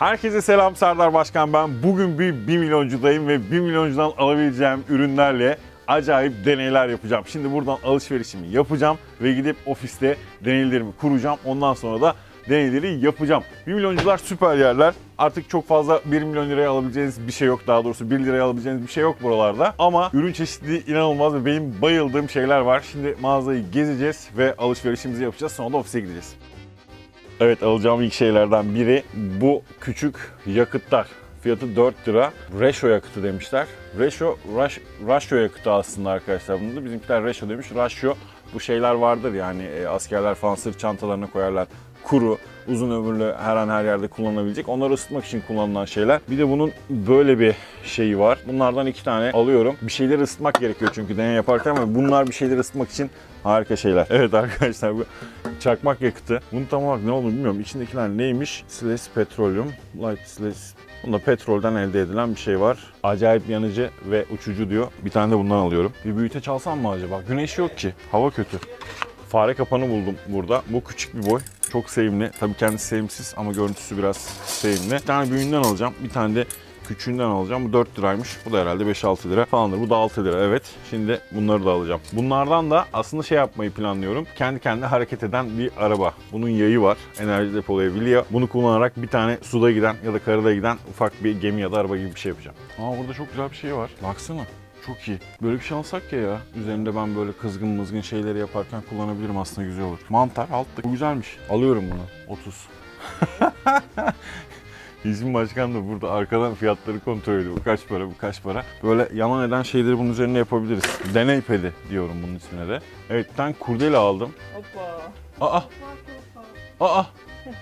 Herkese selam Serdar Başkan ben. Bugün bir 1 milyoncudayım ve 1 milyoncudan alabileceğim ürünlerle acayip deneyler yapacağım. Şimdi buradan alışverişimi yapacağım ve gidip ofiste deneylerimi kuracağım. Ondan sonra da deneyleri yapacağım. 1 milyoncular süper yerler. Artık çok fazla 1 milyon liraya alabileceğiniz bir şey yok. Daha doğrusu 1 liraya alabileceğiniz bir şey yok buralarda. Ama ürün çeşitliliği inanılmaz ve benim bayıldığım şeyler var. Şimdi mağazayı gezeceğiz ve alışverişimizi yapacağız. Sonra da ofise gideceğiz. Evet alacağım ilk şeylerden biri bu küçük yakıtlar. Fiyatı 4 lira. Reşo yakıtı demişler. Reşo, raş, Raşo yakıtı aslında arkadaşlar. Bunu da bizimkiler Reşo demiş. Raşo bu şeyler vardır yani e, askerler falan sırt çantalarına koyarlar. Kuru, uzun ömürlü her an her yerde kullanılabilecek. Onları ısıtmak için kullanılan şeyler. Bir de bunun böyle bir şeyi var. Bunlardan iki tane alıyorum. Bir şeyleri ısıtmak gerekiyor çünkü deney yaparken ama bunlar bir şeyleri ısıtmak için harika şeyler. Evet arkadaşlar bu çakmak yakıtı. Bunun tam olarak ne olduğunu bilmiyorum. İçindekiler neymiş? Siles Petroleum, Light Siles. Bunda petrolden elde edilen bir şey var. Acayip yanıcı ve uçucu diyor. Bir tane de bundan alıyorum. Bir büyüteç alsam mı acaba? Güneş yok ki. Hava kötü. Fare kapanı buldum burada. Bu küçük bir boy. Çok sevimli. Tabii kendisi sevimsiz ama görüntüsü biraz sevimli. Bir tane büyüğünden alacağım. Bir tane de küçüğünden alacağım. Bu 4 liraymış. Bu da herhalde 5-6 lira falandır. Bu da 6 lira evet. Şimdi bunları da alacağım. Bunlardan da aslında şey yapmayı planlıyorum. Kendi kendine hareket eden bir araba. Bunun yayı var. Enerji depolayabiliyor. Bunu kullanarak bir tane suda giden ya da karada giden ufak bir gemi ya da araba gibi bir şey yapacağım. Aa burada çok güzel bir şey var. Baksana. Çok iyi. Böyle bir şey alsak ya ya. Üzerinde ben böyle kızgın mızgın şeyleri yaparken kullanabilirim aslında güzel olur. Mantar altta. Bu güzelmiş. Alıyorum bunu. 30. Bizim başkan da burada arkadan fiyatları kontrol ediyor. Bu kaç para, bu kaç para. Böyle yalan eden şeyleri bunun üzerine yapabiliriz. Deney pedi diyorum bunun ismine de. Evet tane kurdele aldım. Hoppa. Aa! Aa!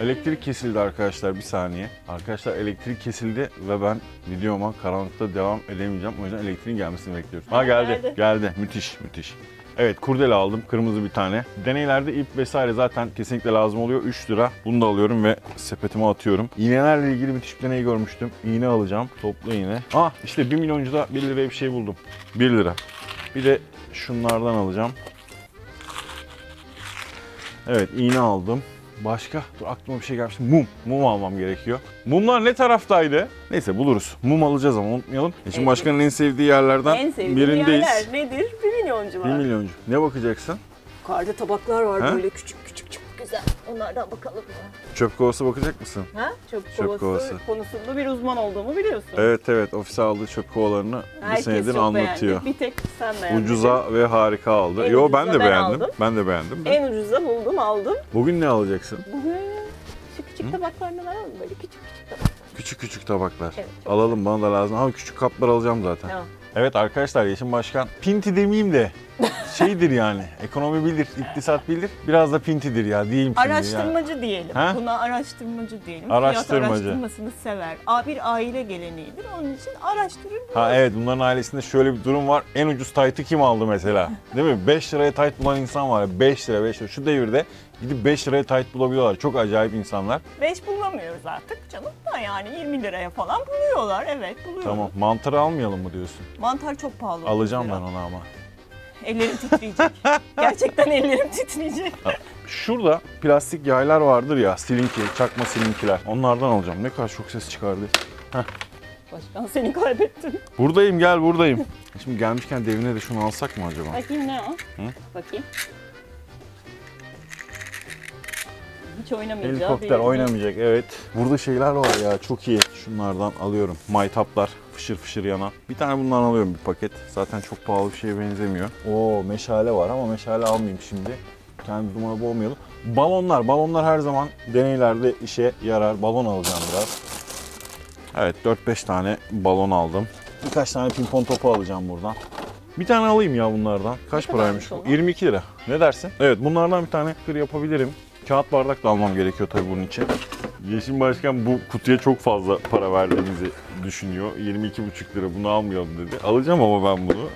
Elektrik kesildi arkadaşlar bir saniye. Arkadaşlar elektrik kesildi ve ben videoma karanlıkta devam edemeyeceğim. O yüzden elektriğin gelmesini bekliyoruz. Ha geldi. Geldi. Geldi. Müthiş, müthiş. Evet kurdele aldım. Kırmızı bir tane. Deneylerde ip vesaire zaten kesinlikle lazım oluyor. 3 lira. Bunu da alıyorum ve sepetime atıyorum. İğnelerle ilgili müthiş bir deney görmüştüm. İğne alacağım. Toplu iğne. Ah işte 1 milyoncuda 1 liraya bir şey buldum. 1 lira. Bir de şunlardan alacağım. Evet iğne aldım. Başka? Dur aklıma bir şey gelmişti. Mum. Mum almam gerekiyor. Mumlar ne taraftaydı? Neyse buluruz. Mum alacağız ama unutmayalım. E Şimdi Evet. başkanın en sevdiği yerlerden En sevdiğim birindeyiz. yerler nedir? Bir milyoncu 1 var. milyoncu. Ne bakacaksın? Yukarıda tabaklar var Ha? böyle küçük küçük çok güzel. Onlardan bakalım mı? Çöp kovası bakacak mısın? Ha? Çöp, Çöp kovası, kovası. konusunda bir uzman olduğumu biliyorsun. Evet evet ofise aldığı çöp kovalarını bir Herkes senedir çok anlatıyor. beğendi. Bir tek sen beğendin. Ucuza ve harika aldı. En Yo ben de ben beğendim. aldım. Ben de beğendim. de. En ucuza buldum aldım. Bugün ne alacaksın? Bugün şu küçük tabaklarından alalım böyle küçük küçük tabaklar. Küçük küçük tabaklar. Evet, çok Alalım bana da lazım. Ama küçük kaplar alacağım zaten. Tamam. Evet arkadaşlar Yeşim Başkan pinti demeyeyim de şeydir yani ekonomi bilir, iktisat bilir. Biraz da pintidir ya diyeyim şimdi yani. Araştırmacı diyelim. Ha? Buna araştırmacı diyelim. Araştırmacı. Fiyat araştırmasını sever. Bir aile geleneğidir. Onun için araştırır. Ha evet bunların ailesinde şöyle bir durum var. En ucuz taytı kim aldı mesela? Değil mi? 5 liraya tayt bulan insan var. 5 lira 5 lira. Şu devirde gidip 5 liraya tayt bulabiliyorlar. Çok acayip insanlar. 5 bulamıyoruz artık canım da yani 20 liraya falan buluyorlar. Evet buluyoruz. Tamam. Mantarı almayalım mı diyorsun? Mantar çok pahalı. Alacağım ben onu ama. Ellerim titreyecek. Gerçekten ellerim titreyecek. Şurada plastik yaylar vardır ya, silinki, çakma silinkiler. Onlardan alacağım. Ne kadar çok ses çıkardı. Başkan seni kaybettim. Buradayım, gel buradayım. Şimdi gelmişken devine de şunu alsak mı acaba? Bakayım ne o? Hı? Bakayım. Hiç oynamayacağı Helikopter belli. oynamayacak, evet. Burada şeyler var ya, çok iyi. Şunlardan alıyorum. Maytaplar, fışır fışır yanan. Bir tane bundan alıyorum bir paket. Zaten çok pahalı bir şeye benzemiyor. Oo meşale var ama meşale almayayım şimdi. Kendi dumanı boğmayalım. Balonlar, balonlar her zaman deneylerde işe yarar. Balon alacağım biraz. Evet 4-5 tane balon aldım. Birkaç tane pimpon topu alacağım buradan. Bir tane alayım ya bunlardan. Kaç Ne paraymış bu? onlar? 22 lira. Ne dersin? Evet bunlardan bir tane kır yapabilirim. Kağıt bardak da almam gerekiyor tabii bunun için. Yeşim Başkan bu kutuya çok fazla para verdiğimizi düşünüyor. 22,5 lira bunu almayalım dedi. Alacağım ama ben bunu.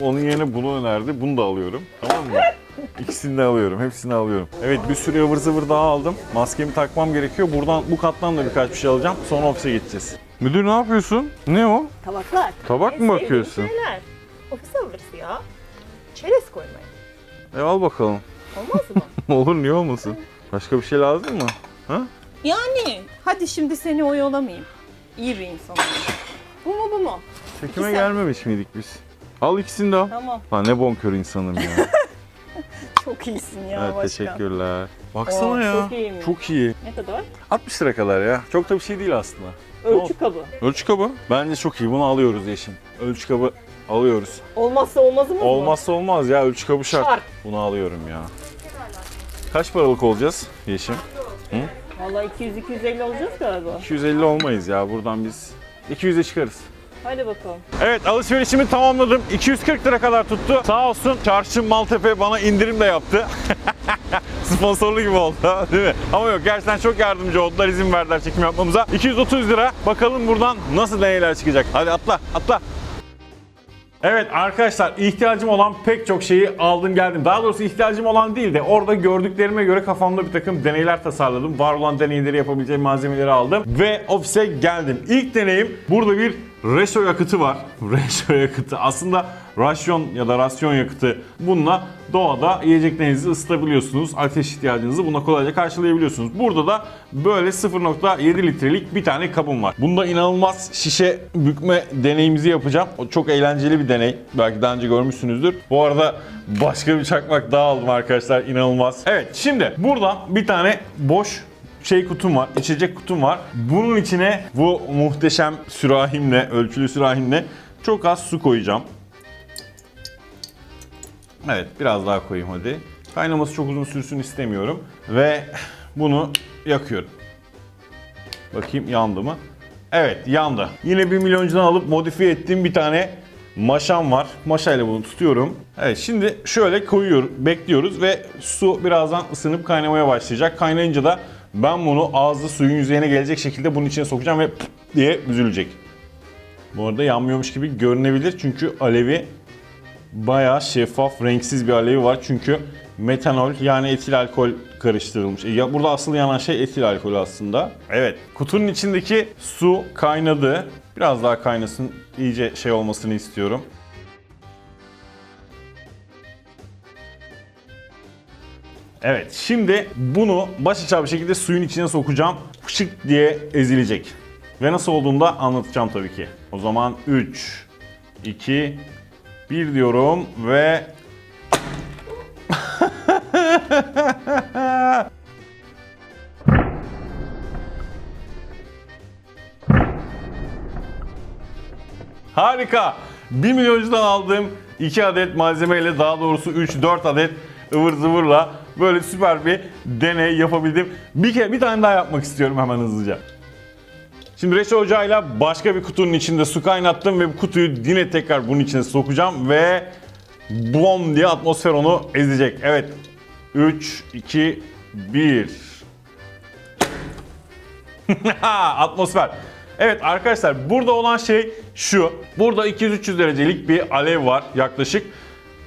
Onun yerine bunu önerdi. Bunu da alıyorum. Tamam mı? İkisini de alıyorum. Hepsini alıyorum. Evet bir sürü ıvır zıvır daha aldım. Maskemi takmam gerekiyor. Buradan bu kattan da birkaç bir şey alacağım. Sonra ofise gideceğiz. Müdür ne yapıyorsun? Ne o? Tabaklar. Tabak mı bakıyorsun? Şeyler. Ofise alırız ya. Çerez koymaya. E al bakalım. Olmaz mı? Olur niye olmasın? Başka bir şey lazım mı? Ha? Yani hadi şimdi seni oyalamayayım. İyi bir insan. Bu mu bu mu? Çekime İki sen. gelmemiş miydik biz? Al ikisini de al. Tamam. Lan ne bonkör insanım ya. Çok iyisin ya evet başkan. teşekkürler. Baksana Oo, ya. çok iyiymiş. Çok iyi. Ne kadar? 60 lira kadar ya. Çok da bir şey değil aslında. Ölçü kabı. Ölçü kabı. Bence çok iyi. Bunu alıyoruz Yeşim. Ölçü kabı alıyoruz. Olmazsa olmazımız mı? Olmazsa olmaz ya. Ölçü kabı şart. Şart. Bunu alıyorum ya. Kaç paralık olacağız Yeşim? Vallahi 200-250 olacağız galiba. 250 olmayız ya. Buradan biz 200'e çıkarız. Hadi bakalım. Evet alışverişimi tamamladım. 240 lira kadar tuttu. Sağ olsun Çarşı Maltepe bana indirim de yaptı. Sponsorlu gibi oldu değil mi? Ama yok gerçekten çok yardımcı oldular. izin verdiler çekim yapmamıza. 230 lira. Bakalım buradan nasıl deneyler çıkacak. Hadi atla atla. Evet arkadaşlar ihtiyacım olan pek çok şeyi aldım geldim. Daha doğrusu ihtiyacım olan değil de orada gördüklerime göre kafamda bir takım deneyler tasarladım. Var olan deneyleri yapabileceğim malzemeleri aldım ve ofise geldim. İlk deneyim burada bir reşo yakıtı var. Reşo yakıtı aslında rasyon ya da rasyon yakıtı. Bununla doğada yiyeceklerinizi ısıtabiliyorsunuz. Ateş ihtiyacınızı buna kolayca karşılayabiliyorsunuz. Burada da böyle 0.7 litrelik bir tane kabım var. Bunda inanılmaz şişe bükme deneyimizi yapacağım. O çok eğlenceli bir deney. Belki daha önce görmüşsünüzdür. Bu arada başka bir çakmak daha aldım arkadaşlar. İnanılmaz. Evet şimdi buradan bir tane boş şey kutum var, içecek kutum var. Bunun içine bu muhteşem sürahimle, ölçülü sürahimle çok az su koyacağım. Evet, biraz daha koyayım hadi. Kaynaması çok uzun sürsün istemiyorum. Ve bunu yakıyorum. Bakayım yandı mı? Evet yandı. Yine 1 milyoncudan alıp modifiye ettiğim bir tane maşam var. Maşayla bunu tutuyorum. Evet şimdi şöyle koyuyoruz, bekliyoruz ve su birazdan ısınıp kaynamaya başlayacak. Kaynayınca da ben bunu ağızlı suyun yüzeyine gelecek şekilde bunun içine sokacağım ve diye büzülecek. Bu arada yanmıyormuş gibi görünebilir çünkü alevi bayağı şeffaf, renksiz bir alevi var. Çünkü metanol yani etil alkol karıştırılmış. Ya burada asıl yanan şey etil alkol aslında. Evet, kutunun içindeki su kaynadı. Biraz daha kaynasın, iyice şey olmasını istiyorum. Evet, şimdi bunu başaşağı bir şekilde suyun içine sokacağım. Şık diye ezilecek. Ve nasıl olduğunu da anlatacağım tabii ki. O zaman 3, 2, 1 diyorum ve Harika. 1 milyoncudan aldığım 2 adet malzemeyle daha doğrusu 3-4 adet ıvır zıvırla böyle süper bir deney yapabildim. Bir kere bir tane daha yapmak istiyorum hemen hızlıca. Şimdi reçel ocağıyla başka bir kutunun içinde su kaynattım ve bu kutuyu yine tekrar bunun içine sokacağım ve bom diye atmosfer onu ezecek. Evet. 3, 2, 1. atmosfer. Evet arkadaşlar burada olan şey şu. Burada 200-300 derecelik bir alev var yaklaşık.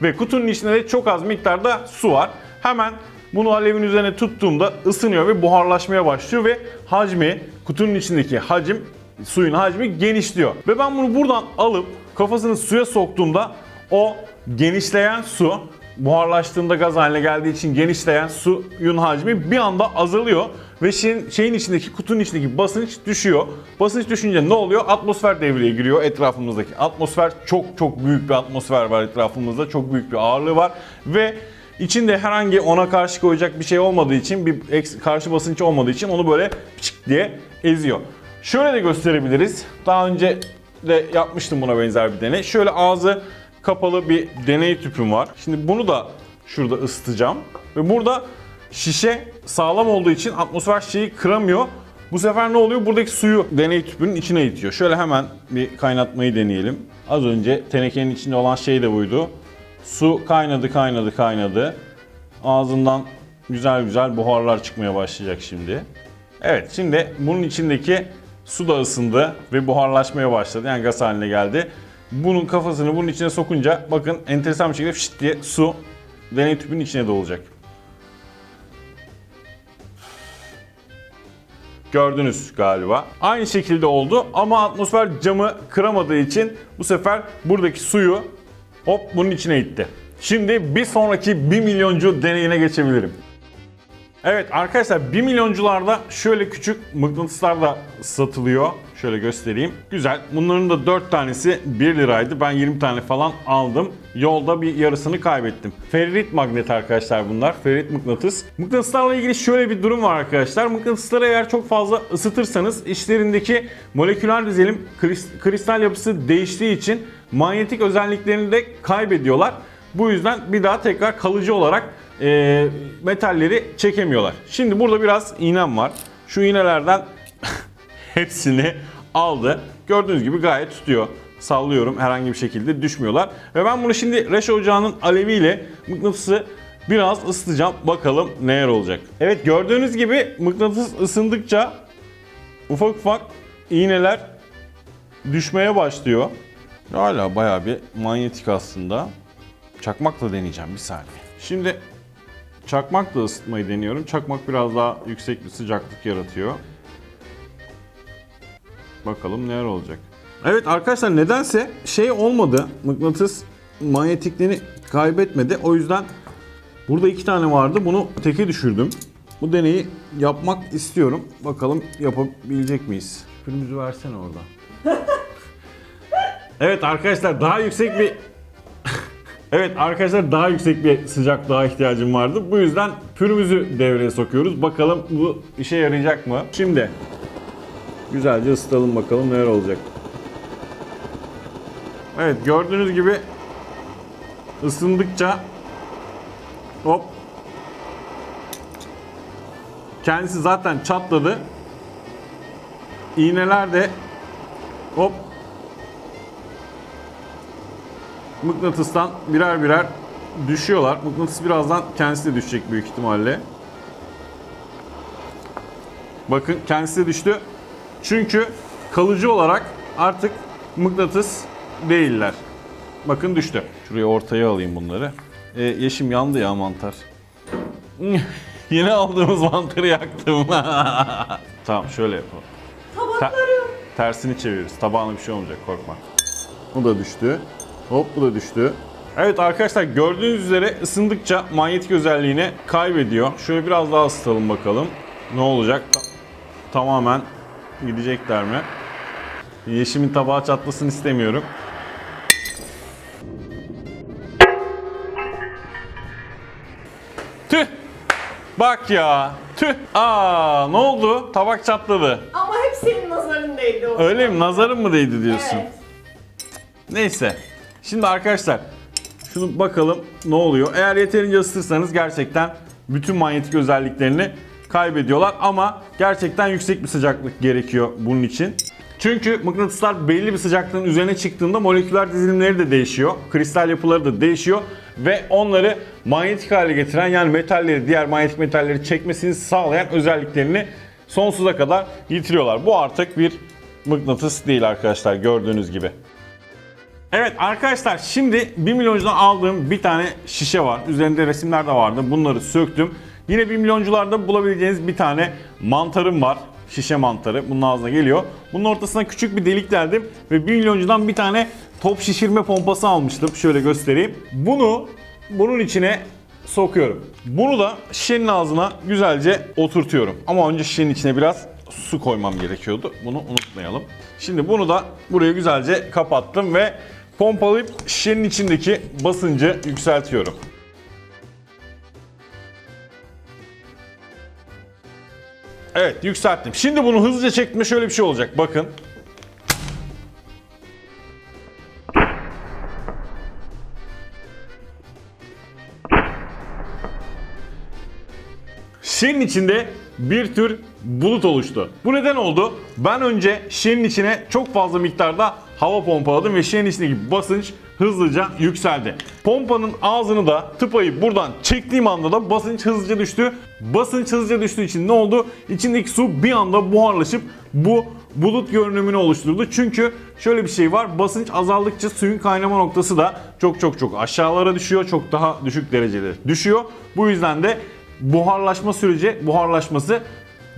Ve kutunun içinde de çok az miktarda su var. Hemen bunu alevin üzerine tuttuğumda ısınıyor ve buharlaşmaya başlıyor ve hacmi, kutunun içindeki hacim, suyun hacmi genişliyor. Ve ben bunu buradan alıp kafasını suya soktuğumda o genişleyen su buharlaştığında gaz haline geldiği için genişleyen suyun hacmi bir anda azalıyor ve şeyin, şeyin içindeki kutunun içindeki basınç düşüyor. Basınç düşünce ne oluyor? Atmosfer devreye giriyor etrafımızdaki. Atmosfer çok çok büyük bir atmosfer var etrafımızda. Çok büyük bir ağırlığı var ve içinde herhangi ona karşı koyacak bir şey olmadığı için bir karşı basınç olmadığı için onu böyle çık diye eziyor. Şöyle de gösterebiliriz. Daha önce de yapmıştım buna benzer bir deney. Şöyle ağzı kapalı bir deney tüpüm var. Şimdi bunu da şurada ısıtacağım. Ve burada şişe sağlam olduğu için atmosfer şişeyi kıramıyor. Bu sefer ne oluyor? Buradaki suyu deney tüpünün içine itiyor. Şöyle hemen bir kaynatmayı deneyelim. Az önce tenekenin içinde olan şey de buydu. Su kaynadı, kaynadı, kaynadı. Ağzından güzel güzel buharlar çıkmaya başlayacak şimdi. Evet, şimdi bunun içindeki su da ısındı ve buharlaşmaya başladı. Yani gaz haline geldi. Bunun kafasını bunun içine sokunca bakın enteresan bir şekilde fışt diye su deney tüpünün içine dolacak. Gördünüz galiba. Aynı şekilde oldu ama atmosfer camı kıramadığı için bu sefer buradaki suyu hop bunun içine itti. Şimdi bir sonraki 1 milyoncu deneyine geçebilirim. Evet arkadaşlar 1 milyoncularda şöyle küçük mıknatıslar da satılıyor. Şöyle göstereyim. Güzel. Bunların da 4 tanesi 1 liraydı. Ben 20 tane falan aldım. Yolda bir yarısını kaybettim. Ferrit magnet arkadaşlar bunlar. Ferrit mıknatıs. Mıknatıslarla ilgili şöyle bir durum var arkadaşlar. Mıknatısları eğer çok fazla ısıtırsanız içlerindeki moleküler dizelim kris- kristal yapısı değiştiği için manyetik özelliklerini de kaybediyorlar. Bu yüzden bir daha tekrar kalıcı olarak e, metalleri çekemiyorlar. Şimdi burada biraz iğnem var. Şu iğnelerden hepsini aldı. Gördüğünüz gibi gayet tutuyor. Sallıyorum herhangi bir şekilde düşmüyorlar. Ve ben bunu şimdi reş ocağının aleviyle mıknatısı biraz ısıtacağım. Bakalım neler olacak. Evet gördüğünüz gibi mıknatıs ısındıkça ufak ufak iğneler düşmeye başlıyor. Hala bayağı bir manyetik aslında. Çakmakla deneyeceğim bir saniye. Şimdi çakmakla ısıtmayı deniyorum. Çakmak biraz daha yüksek bir sıcaklık yaratıyor. Bakalım neler olacak. Evet arkadaşlar nedense şey olmadı. Mıknatıs manyetikliğini kaybetmedi. O yüzden burada iki tane vardı. Bunu teke düşürdüm. Bu deneyi yapmak istiyorum. Bakalım yapabilecek miyiz? Pürümüzü versene orada. evet arkadaşlar daha yüksek bir Evet arkadaşlar daha yüksek bir sıcaklığa ihtiyacım vardı. Bu yüzden pürümüzü devreye sokuyoruz. Bakalım bu işe yarayacak mı? Şimdi güzelce ısıtalım bakalım neler olacak. Evet gördüğünüz gibi ısındıkça hop kendisi zaten çatladı. İğneler de hop mıknatıstan birer birer düşüyorlar. Mıknatıs birazdan kendisi de düşecek büyük ihtimalle. Bakın kendisi de düştü. Çünkü kalıcı olarak artık mıknatıs değiller. Bakın düştü. Şuraya ortaya alayım bunları. E, yeşim yandı ya mantar. Yine aldığımız mantarı yaktım. tamam şöyle yapalım. Te- tersini çeviriyoruz. Tabağına bir şey olmayacak korkma. Bu da düştü. Hop bu da düştü. Evet arkadaşlar gördüğünüz üzere ısındıkça manyetik özelliğini kaybediyor. Şöyle biraz daha ısıtalım bakalım. Ne olacak? Ta- tamamen gidecekler mi? Yeşimin tabağı çatlasın istemiyorum. Tüh! Bak ya. Tüh. Aa, ne oldu? Tabak çatladı. Ama hep senin nazarındaydı o. Öyle mi? Nazarın mı değdi diyorsun? Evet. Neyse. Şimdi arkadaşlar şunu bakalım ne oluyor. Eğer yeterince ısıtırsanız gerçekten bütün manyetik özelliklerini kaybediyorlar ama gerçekten yüksek bir sıcaklık gerekiyor bunun için. Çünkü mıknatıslar belli bir sıcaklığın üzerine çıktığında moleküler dizilimleri de değişiyor. Kristal yapıları da değişiyor ve onları manyetik hale getiren yani metalleri, diğer manyetik metalleri çekmesini sağlayan özelliklerini sonsuza kadar yitiriyorlar. Bu artık bir mıknatıs değil arkadaşlar gördüğünüz gibi. Evet arkadaşlar şimdi 1 milyoncudan aldığım bir tane şişe var. Üzerinde resimler de vardı. Bunları söktüm. Yine 1 milyoncularda bulabileceğiniz bir tane mantarım var. Şişe mantarı. Bunun ağzına geliyor. Bunun ortasına küçük bir delik deldim. Ve 1 milyoncudan bir tane top şişirme pompası almıştım. Şöyle göstereyim. Bunu bunun içine sokuyorum. Bunu da şişenin ağzına güzelce oturtuyorum. Ama önce şişenin içine biraz su koymam gerekiyordu. Bunu unutmayalım. Şimdi bunu da buraya güzelce kapattım ve pompalayıp şişenin içindeki basıncı yükseltiyorum. Evet yükselttim. Şimdi bunu hızlıca çektiğimde şöyle bir şey olacak. Bakın. Şişenin içinde bir tür bulut oluştu. Bu neden oldu? Ben önce şişenin içine çok fazla miktarda hava pompaladım ve şişenin içindeki basınç hızlıca yükseldi. Pompanın ağzını da tıpayı buradan çektiğim anda da basınç hızlıca düştü. Basınç hızlıca düştüğü için ne oldu? İçindeki su bir anda buharlaşıp bu bulut görünümünü oluşturdu. Çünkü şöyle bir şey var. Basınç azaldıkça suyun kaynama noktası da çok çok çok aşağılara düşüyor. Çok daha düşük derecede düşüyor. Bu yüzden de buharlaşma süreci, buharlaşması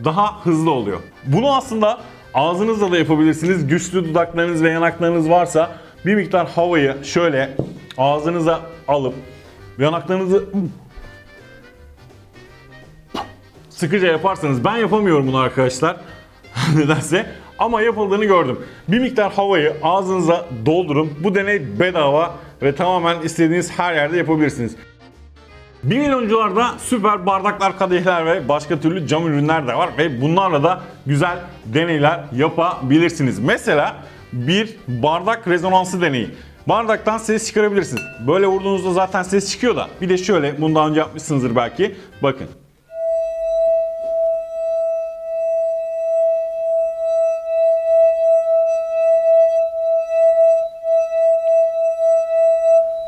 daha hızlı oluyor. Bunu aslında ağzınızla da yapabilirsiniz. Güçlü dudaklarınız ve yanaklarınız varsa bir miktar havayı şöyle ağzınıza alıp yanaklarınızı sıkıca yaparsanız ben yapamıyorum bunu arkadaşlar. Nedense ama yapıldığını gördüm. Bir miktar havayı ağzınıza doldurun. Bu deney bedava ve tamamen istediğiniz her yerde yapabilirsiniz. 1 milyoncularda süper bardaklar, kadehler ve başka türlü cam ürünler de var ve bunlarla da güzel deneyler yapabilirsiniz. Mesela bir bardak rezonansı deneyi. Bardaktan ses çıkarabilirsiniz. Böyle vurduğunuzda zaten ses çıkıyor da. Bir de şöyle, bunu daha önce yapmışsınızdır belki. Bakın.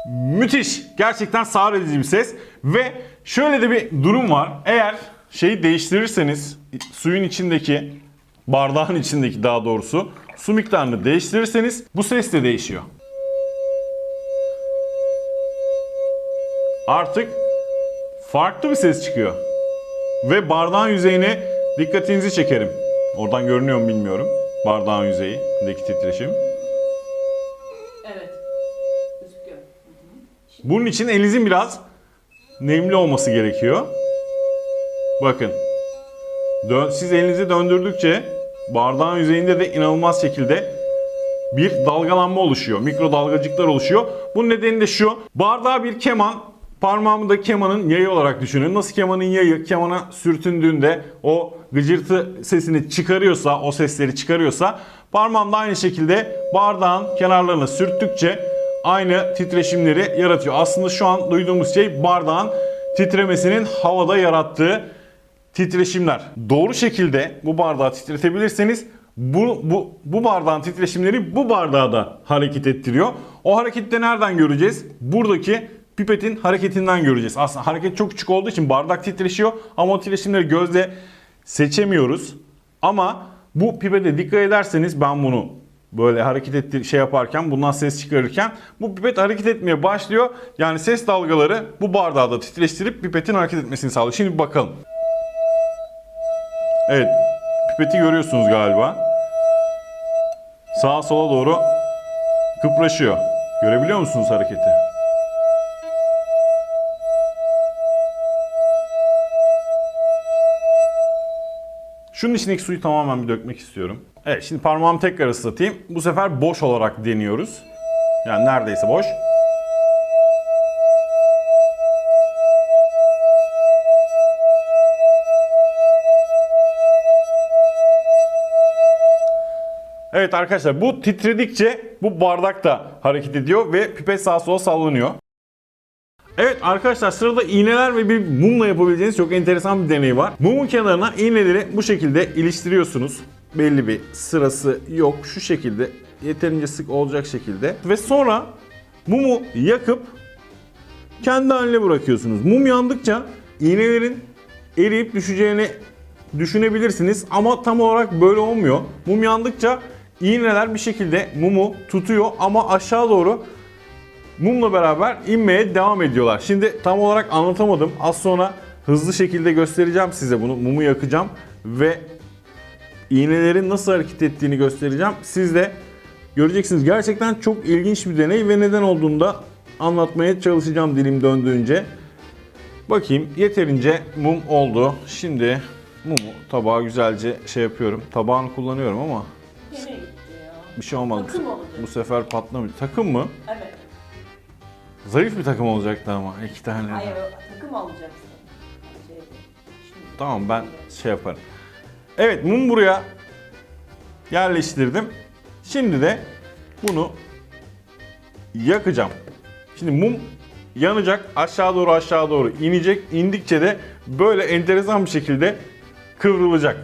Müthiş. Gerçekten sağır edici bir ses. Ve şöyle de bir durum var. Eğer şeyi değiştirirseniz suyun içindeki bardağın içindeki daha doğrusu su miktarını değiştirirseniz bu ses de değişiyor. Artık farklı bir ses çıkıyor. Ve bardağın yüzeyine dikkatinizi çekerim. Oradan görünüyor mu bilmiyorum. Bardağın yüzeyindeki titreşim. Evet. Gözüküyor. Bunun için elinizin biraz nemli olması gerekiyor. Bakın. Dön, siz elinizi döndürdükçe bardağın yüzeyinde de inanılmaz şekilde bir dalgalanma oluşuyor. Mikrodalgacıklar oluşuyor. Bunun nedeni de şu. Bardağı bir keman, parmağımı da kemanın yayı olarak düşünün. Nasıl kemanın yayı kemana sürtündüğünde o gıcırtı sesini çıkarıyorsa, o sesleri çıkarıyorsa parmağım da aynı şekilde bardağın kenarlarına sürttükçe aynı titreşimleri yaratıyor. Aslında şu an duyduğumuz şey bardağın titremesinin havada yarattığı titreşimler. Doğru şekilde bu bardağı titretebilirseniz bu, bu, bu bardağın titreşimleri bu bardağı da hareket ettiriyor. O harekette nereden göreceğiz? Buradaki pipetin hareketinden göreceğiz. Aslında hareket çok küçük olduğu için bardak titreşiyor ama o titreşimleri gözle seçemiyoruz. Ama bu pipete dikkat ederseniz ben bunu böyle hareket ettir şey yaparken bundan ses çıkarırken bu pipet hareket etmeye başlıyor. Yani ses dalgaları bu bardağı da titreştirip pipetin hareket etmesini sağlıyor. Şimdi bakalım. Evet. Pipeti görüyorsunuz galiba. Sağa sola doğru kıpraşıyor. Görebiliyor musunuz hareketi? Şunun içindeki suyu tamamen bir dökmek istiyorum. Evet şimdi parmağımı tekrar ıslatayım. Bu sefer boş olarak deniyoruz. Yani neredeyse boş. Evet arkadaşlar bu titredikçe bu bardak da hareket ediyor ve pipet sağa sola sallanıyor. Evet arkadaşlar sırada iğneler ve bir mumla yapabileceğiniz çok enteresan bir deney var. Mumun kenarına iğneleri bu şekilde iliştiriyorsunuz. Belli bir sırası yok. Şu şekilde yeterince sık olacak şekilde. Ve sonra mumu yakıp kendi haline bırakıyorsunuz. Mum yandıkça iğnelerin eriyip düşeceğini düşünebilirsiniz ama tam olarak böyle olmuyor. Mum yandıkça iğneler bir şekilde mumu tutuyor ama aşağı doğru mumla beraber inmeye devam ediyorlar. Şimdi tam olarak anlatamadım. Az sonra hızlı şekilde göstereceğim size bunu. Mumu yakacağım ve iğnelerin nasıl hareket ettiğini göstereceğim. Siz de göreceksiniz. Gerçekten çok ilginç bir deney ve neden olduğunu da anlatmaya çalışacağım dilim döndüğünce. Bakayım yeterince mum oldu. Şimdi mumu tabağa güzelce şey yapıyorum. Tabağını kullanıyorum ama ya? Bir şey olmadı. Takım oldu. Bu sefer patlamış. Takım mı? Evet. Zayıf bir takım olacaktı ama iki tane. Hayır o takım alacaksın. Şey, şimdi. Tamam ben şey yaparım. Evet mum buraya yerleştirdim. Şimdi de bunu yakacağım. Şimdi mum yanacak aşağı doğru aşağı doğru inecek. İndikçe de böyle enteresan bir şekilde kıvrılacak.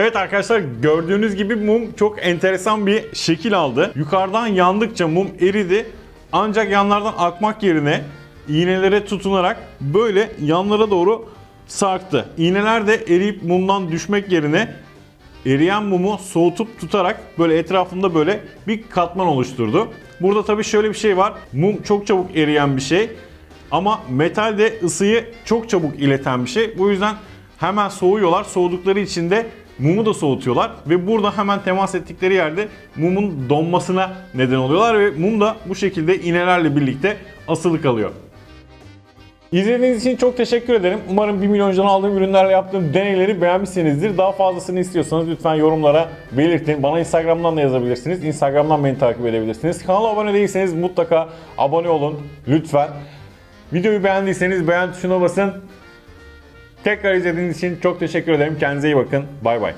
Evet arkadaşlar gördüğünüz gibi mum çok enteresan bir şekil aldı. Yukarıdan yandıkça mum eridi. Ancak yanlardan akmak yerine iğnelere tutunarak böyle yanlara doğru sarktı. İğneler de eriyip mumdan düşmek yerine eriyen mumu soğutup tutarak böyle etrafında böyle bir katman oluşturdu. Burada tabii şöyle bir şey var. Mum çok çabuk eriyen bir şey. Ama metal de ısıyı çok çabuk ileten bir şey. Bu yüzden hemen soğuyorlar. Soğudukları için de mumu da soğutuyorlar ve burada hemen temas ettikleri yerde mumun donmasına neden oluyorlar ve mum da bu şekilde iğnelerle birlikte asılı kalıyor. İzlediğiniz için çok teşekkür ederim. Umarım 1 milyoncudan aldığım ürünlerle yaptığım deneyleri beğenmişsinizdir. Daha fazlasını istiyorsanız lütfen yorumlara belirtin. Bana Instagram'dan da yazabilirsiniz. Instagram'dan beni takip edebilirsiniz. Kanala abone değilseniz mutlaka abone olun lütfen. Videoyu beğendiyseniz beğen tuşuna basın. Tekrar izlediğiniz için çok teşekkür ederim. Kendinize iyi bakın. Bay bay.